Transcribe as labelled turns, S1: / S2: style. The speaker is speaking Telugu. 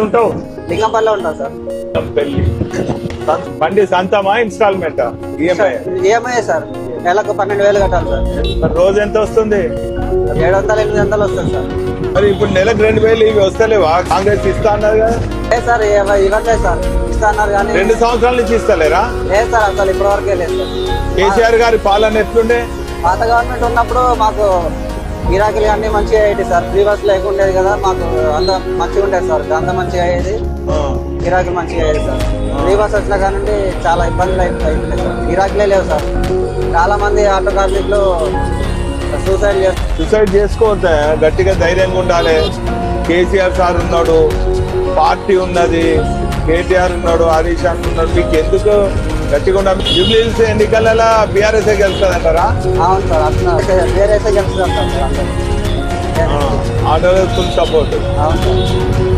S1: ఉంటావు
S2: లింగంపల్లి ఉంటాం సార్.
S1: పెళ్ళి బండి సంతమా ఇన్స్టాల్మెంటా? EMI
S2: EMI sir. నెలకు పన్నెండు వేలు కట్టాలి సార్.
S1: రోజు ఎంత వస్తుంది?
S2: ఏడు వందలు ఎనిమిది వందలు వస్తుంది సార్.
S1: మరి ఇప్పుడు నెలకు రెండు వేలు ఇవి వస్తలేవా? కాంగ్రెస్ ఇస్తా అన్నారు కదా.
S2: సార్ ఇవ- ఇవ్వట్లేదు సార్. ఇస్తా అన్నారు కానీ
S1: రెండు సంవత్సరాల నుంచి ఇస్తలేరా?
S2: లేదు సార్ అసలు ఇప్పటి వరకే లేదు సార్.
S1: కేసీఆర్ గారి పాలన ఎట్లుండే?
S2: పాత గవర్నమెంట్ ఉన్నప్పుడు మాకు గిరాకీలు అన్ని మంచిగా అయ్యేది సార్. ఫ్రీ బస్ లేకుండేది కదా మాకు అంత మంచిగా ఉండేది సార్. అంత మంచిగా అయ్యేది. గిరాకీలు మంచిగా అయ్యేది సార్. ఫ్రీ బస్ వచ్చిన కాడ నుండి చాలా ఇబ్బందులు అయి- అవుతున్నాయి సార్. గిరాకీలే లేవు సార్. చాలా మంది ఆటో కార్మికులు సూసైడ్ చేస్తారు
S1: సూసైడ్ చేసుకోవద్దా. గట్టిగా ధైర్యంగా ఉండాలి. కేసీఆర్ సార్ ఉన్నాడు. పార్టీ ఉన్నది. కేటీఆర్ ఉన్నాడు హరీష్ అన్న ఉన్నాడు. మీకు ఎందుకు గట్టిగా ఉండాలి జూబ్లీహిల్స్ ఎన్నికలలో బీఆర్ఎస్ గెలుస్తుంది అంటారా
S2: అవును సార్ అట్లా వేరైతే గెలుస్తుంది సార్ అందరూ.
S1: Auto full support.
S2: అవును సార్.